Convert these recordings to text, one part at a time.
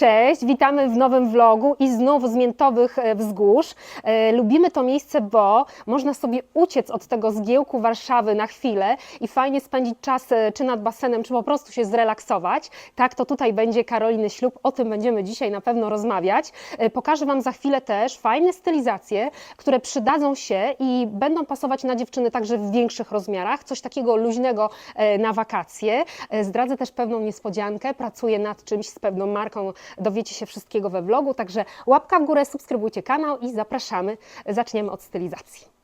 Cześć, witamy w nowym vlogu i znów z Miętowych e, Wzgórz. E, lubimy to miejsce, bo można sobie uciec od tego zgiełku Warszawy na chwilę i fajnie spędzić czas e, czy nad basenem, czy po prostu się zrelaksować. Tak, to tutaj będzie Karoliny ślub, o tym będziemy dzisiaj na pewno rozmawiać. Pokażę Wam za chwilę też fajne stylizacje, które przydadzą się i będą pasować na dziewczyny także w większych rozmiarach, coś takiego luźnego na wakacje. Zdradzę też pewną niespodziankę, pracuję nad czymś z pewną marką, dowiecie się wszystkiego we vlogu, także łapka w górę, subskrybujcie kanał i zapraszamy. Zaczniemy od stylizacji.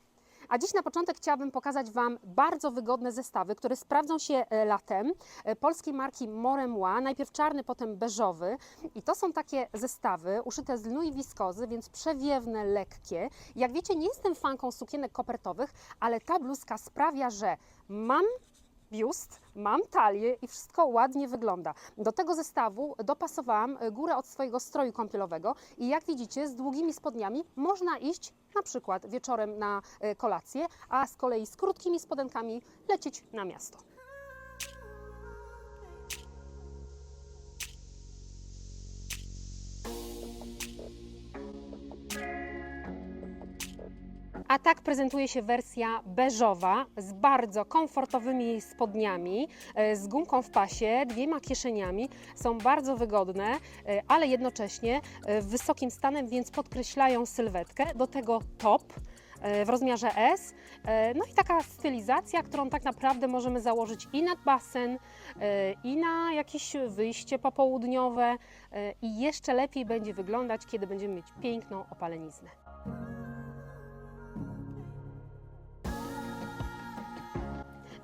A dziś na początek chciałabym pokazać Wam bardzo wygodne zestawy, które sprawdzą się e, latem. E, Polskiej marki Moremois, najpierw czarny, potem beżowy. I to są takie zestawy uszyte z lnu i wiskozy, więc przewiewne, lekkie. Jak wiecie, nie jestem fanką sukienek kopertowych, ale ta bluzka sprawia, że mam biust, mam talię i wszystko ładnie wygląda. Do tego zestawu dopasowałam górę od swojego stroju kąpielowego i jak widzicie z długimi spodniami można iść na przykład wieczorem na e, kolację, a z kolei z krótkimi spodenkami lecieć na miasto. A tak prezentuje się wersja beżowa z bardzo komfortowymi spodniami, e, z gumką w pasie, dwiema kieszeniami. Są bardzo wygodne, e, ale jednocześnie e, wysokim stanem, więc podkreślają sylwetkę. Do tego top w rozmiarze S. No i taka stylizacja, którą tak naprawdę możemy założyć i nad basen, i na jakieś wyjście popołudniowe. I jeszcze lepiej będzie wyglądać, kiedy będziemy mieć piękną opaleniznę.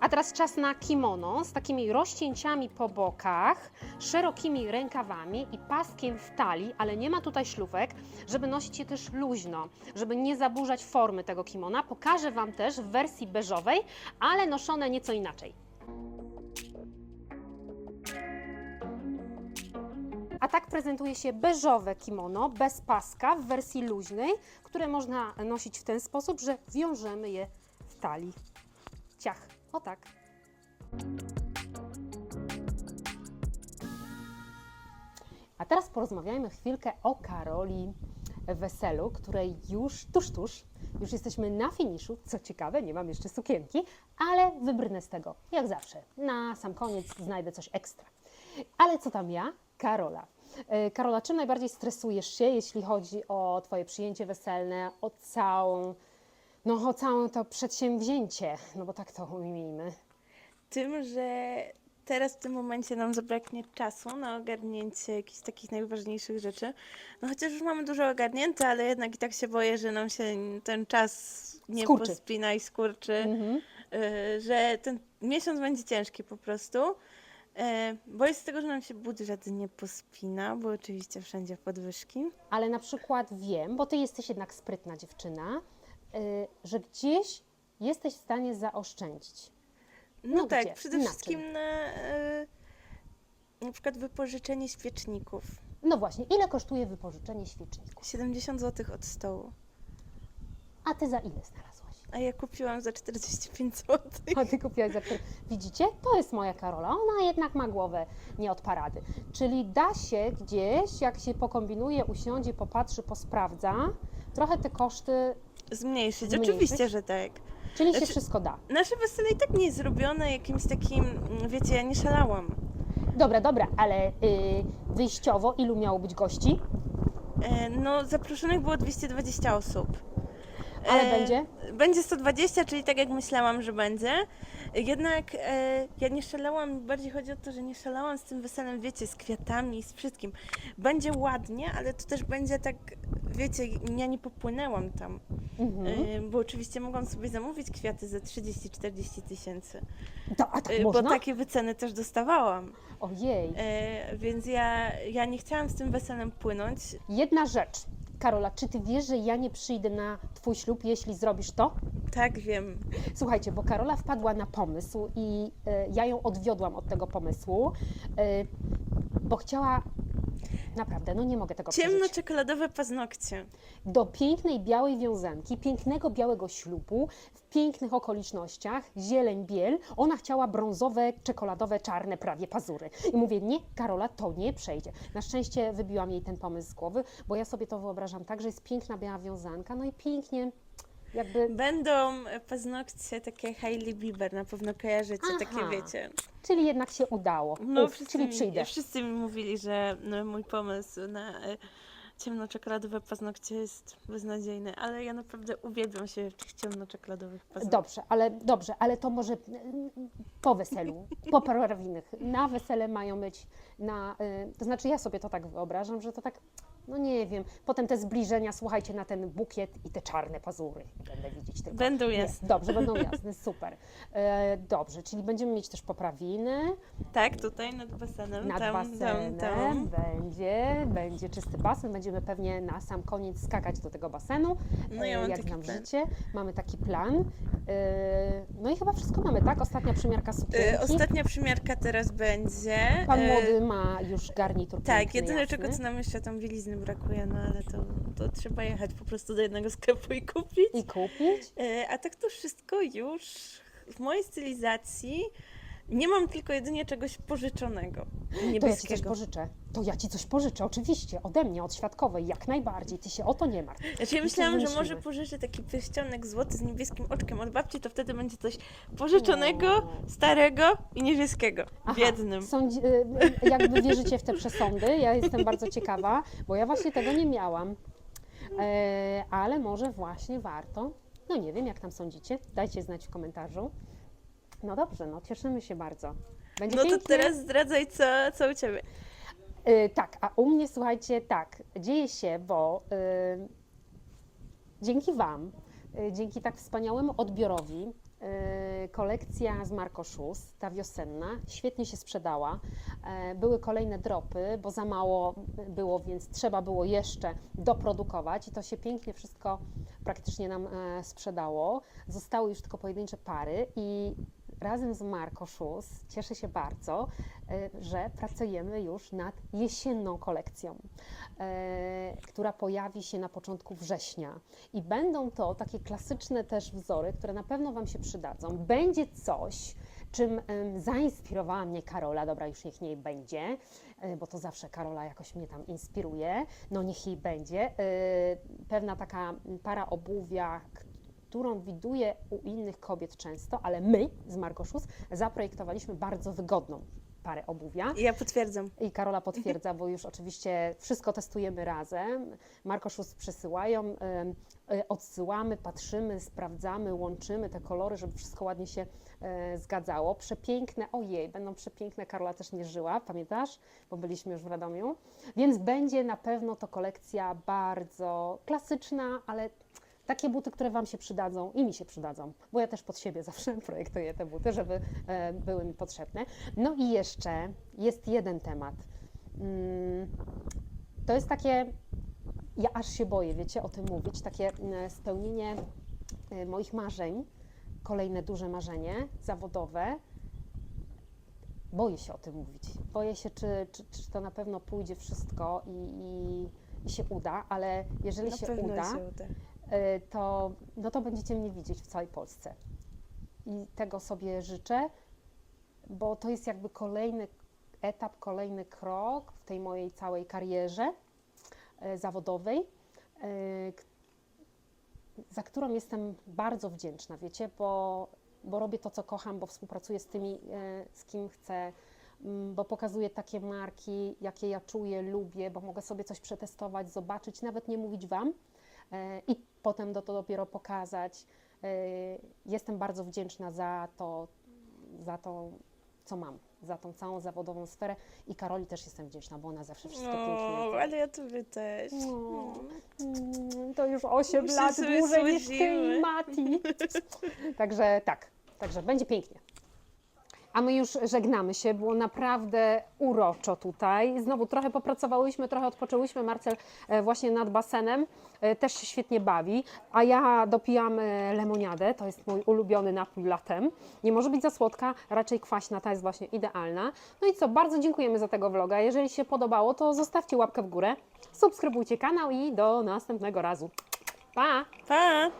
A teraz czas na kimono z takimi rozcięciami po bokach, szerokimi rękawami i paskiem w talii, ale nie ma tutaj szlufek, żeby nosić je też luźno, żeby nie zaburzać formy tego kimona. Pokażę Wam też w wersji beżowej, ale noszone nieco inaczej. A tak prezentuje się beżowe kimono bez paska w wersji luźnej, które można nosić w ten sposób, że wiążemy je w talii. Ciach, o tak. A teraz porozmawiajmy chwilkę o Karoli Weselu, której już tuż, tuż, już jesteśmy na finiszu. Co ciekawe, nie mam jeszcze sukienki, ale wybrnę z tego, jak zawsze. Na sam koniec znajdę coś ekstra. Ale co tam ja? Karola. E, Karola, czym najbardziej stresujesz się, jeśli chodzi o Twoje przyjęcie weselne, o całą, no o całe to przedsięwzięcie, no bo tak to ujmijmy. tym, że teraz w tym momencie nam zabraknie czasu na ogarnięcie jakichś takich najważniejszych rzeczy. No chociaż już mamy dużo ogarnięte, ale jednak i tak się boję, że nam się ten czas nie Skurczy. pospina i skurczy, Mhm. y, że ten miesiąc będzie ciężki po prostu. Y, Boję się tego, że nam się budżet nie pospina, bo oczywiście wszędzie podwyżki. Ale na przykład wiem, bo ty jesteś jednak sprytna dziewczyna, że gdzieś jesteś w stanie zaoszczędzić. No, No tak, gdzie? przede Na wszystkim na y, na przykład wypożyczenie świeczników. No właśnie, ile kosztuje wypożyczenie świeczników? 70 zł od stołu. A ty za ile znalazłaś? A ja kupiłam za 45 zł. A ty kupiłaś za Widzicie? To jest moja Karola. Ona jednak ma głowę nie od parady. Czyli da się gdzieś, jak się pokombinuje, usiądzie, popatrzy, posprawdza, trochę te koszty, Zmniejszyć. Zmniejszyć? Oczywiście, że tak. czyli się Znaczy- wszystko da. Nasze wesele i tak nie jest zrobione jakimś takim, wiecie, ja nie szalałam. Dobra, dobra, ale y, wyjściowo ilu miało być gości? E, no, zaproszonych było 220 osób. Ale E, będzie? Będzie 120, czyli tak jak myślałam, że będzie. Jednak e, ja nie szalałam, bardziej chodzi o to, że nie szalałam z tym weselem, wiecie, z kwiatami i z wszystkim. Będzie ładnie, ale to też będzie tak, wiecie, ja nie popłynęłam tam. Mhm. E, bo oczywiście mogłam sobie zamówić kwiaty za 30-40 tysięcy. To, a tak E, można? Bo takie wyceny też dostawałam. Ojej. E, więc ja, ja nie chciałam z tym weselem płynąć. Jedna rzecz. Karola, czy ty wiesz, że ja nie przyjdę na twój ślub, jeśli zrobisz to? Tak, wiem. Słuchajcie, bo Karola wpadła na pomysł i e, ja ją odwiodłam od tego pomysłu, e, bo chciała Naprawdę, no nie mogę tego przeżyć. Ciemno-czekoladowe paznokcie. do pięknej białej wiązanki, pięknego białego ślubu, w pięknych okolicznościach, zieleń, biel. Ona chciała brązowe, czekoladowe, czarne prawie pazury. I mówię, nie, Karola, to nie przejdzie. Na szczęście wybiłam jej ten pomysł z głowy, bo ja sobie to wyobrażam tak, że jest piękna biała wiązanka, no i pięknie jakby, Będą paznokcie takie Hailey Bieber, na pewno kojarzycie, Aha. takie wiecie. czyli jednak się udało. No, Uf, wszyscy, czyli mi, przyjdę. wszyscy mi mówili, że no, mój pomysł na e, ciemno-czekoladowe paznokcie jest beznadziejny, ale ja naprawdę uwielbiam się w tych ciemno-czekoladowych paznokciach. Dobrze, ale dobrze, ale to może po weselu, po parowinnych. Na wesele mają być na. y, To znaczy, ja sobie to tak wyobrażam, że to tak. No nie wiem, potem te zbliżenia, słuchajcie, na ten bukiet i te czarne pazury będę widzieć tylko. Będą Nie, jasne. Dobrze, będą jasne, super. E, dobrze, czyli będziemy mieć też poprawiny, Tak, tutaj nad basenem. nad tam, basenem Tam, tam. będzie, będzie czysty basen, będziemy pewnie na sam koniec skakać do tego basenu, No ja e, mam jak taki znam plan. życie, mamy taki plan. E, No i chyba wszystko mamy, tak? Ostatnia przymiarka sukienki. Y, Ostatnia przymiarka teraz będzie. Pan y, młody ma już garnitur Tak, piękny, jedyne jasny. czego co nam jeszcze tam bielizny brakuje, no ale to, to trzeba jechać po prostu do jednego sklepu i kupić. I kupić. E, A tak to wszystko już w mojej stylizacji nie mam tylko jedynie czegoś pożyczonego, To ja ci coś pożyczę. To ja ci coś pożyczę, oczywiście, ode mnie, od świadkowej, jak najbardziej. Ty się o to nie martw. Znaczy ja myślałam, że może pożyczę taki pierścionek złoty z niebieskim oczkiem od babci, to wtedy będzie coś pożyczonego, starego i niebieskiego w Aha, jednym. Sądzi, y, y, jakby wierzycie w te przesądy, ja jestem bardzo ciekawa, bo ja właśnie tego nie miałam. E, ale może właśnie warto. No nie wiem, jak tam sądzicie. Dajcie znać w komentarzu. No dobrze, no cieszymy się bardzo. Będzie No to pięknie. teraz zdradzaj, co, co u Ciebie. Y, tak, a u mnie słuchajcie, tak, dzieje się, bo y, dzięki Wam, y, dzięki tak wspaniałemu odbiorowi, y, kolekcja z Marco Shoes, ta wiosenna, świetnie się sprzedała. E, były kolejne dropy, bo za mało było, więc trzeba było jeszcze doprodukować i to się pięknie wszystko praktycznie nam e, sprzedało. Zostały już tylko pojedyncze pary i razem z Marco Shoes cieszę się bardzo, e, że pracujemy już nad jesienną kolekcją, e, która pojawi się na początku września. I będą to takie klasyczne też wzory, które na pewno Wam się przydadzą. Będzie coś, czym zainspirowała mnie Karola, dobra, już niech niej będzie, e, bo to zawsze Karola jakoś mnie tam inspiruje, no niech jej będzie. Pewna taka para obuwia, którą widuję u innych kobiet często, ale my z Margoszus zaprojektowaliśmy bardzo wygodną parę obuwia. Ja potwierdzam. I Karola potwierdza, bo już oczywiście wszystko testujemy razem. Markoszus przesyłają, e, odsyłamy, patrzymy, sprawdzamy, łączymy te kolory, żeby wszystko ładnie się e, zgadzało. Przepiękne, ojej, będą przepiękne. Karola też nie żyła, pamiętasz? Bo byliśmy już w Radomiu. Więc będzie na pewno to kolekcja bardzo klasyczna, ale takie buty, które Wam się przydadzą i mi się przydadzą, bo ja też pod siebie zawsze projektuję te buty, żeby e, były mi potrzebne. No i jeszcze jest jeden temat. Mm, To jest takie, ja aż się boję, wiecie, o tym mówić, takie mm, spełnienie e, moich marzeń, kolejne duże marzenie zawodowe. Boję się o tym mówić. Boję się, czy, czy, czy to na pewno pójdzie wszystko i, i, i się uda, ale jeżeli Na się uda, się uda. Y, to, no to będziecie mnie widzieć w całej Polsce. I tego sobie życzę, bo to jest jakby kolejny etap, kolejny krok w tej mojej całej karierze y, zawodowej, k- za którą jestem bardzo wdzięczna, wiecie, bo, bo robię to, co kocham, bo współpracuję z tymi, z kim chcę, mm, bo pokazuję takie marki, jakie ja czuję, lubię, bo mogę sobie coś przetestować, zobaczyć, nawet nie mówić Wam, e, i potem do to dopiero pokazać. E, Jestem bardzo wdzięczna za to, za to, co mam, za tą całą zawodową sferę i Karoli też jestem wdzięczna, bo ona zawsze wszystko pięknie O, ale ja Tobie też. No. Mm. To już 8 Już lat dłużej niż ty i Mati. Także tak, także będzie pięknie. A my już żegnamy się, było naprawdę uroczo tutaj. Znowu trochę popracowałyśmy, trochę odpoczęłyśmy. Marcel e, właśnie nad basenem e, też się świetnie bawi, a ja dopijam e, lemoniadę, to jest mój ulubiony napój latem. Nie może być za słodka, raczej kwaśna, ta jest właśnie idealna. No i co, bardzo dziękujemy za tego vloga. Jeżeli się podobało, to zostawcie łapkę w górę, subskrybujcie kanał i do następnego razu. Pa! Pa!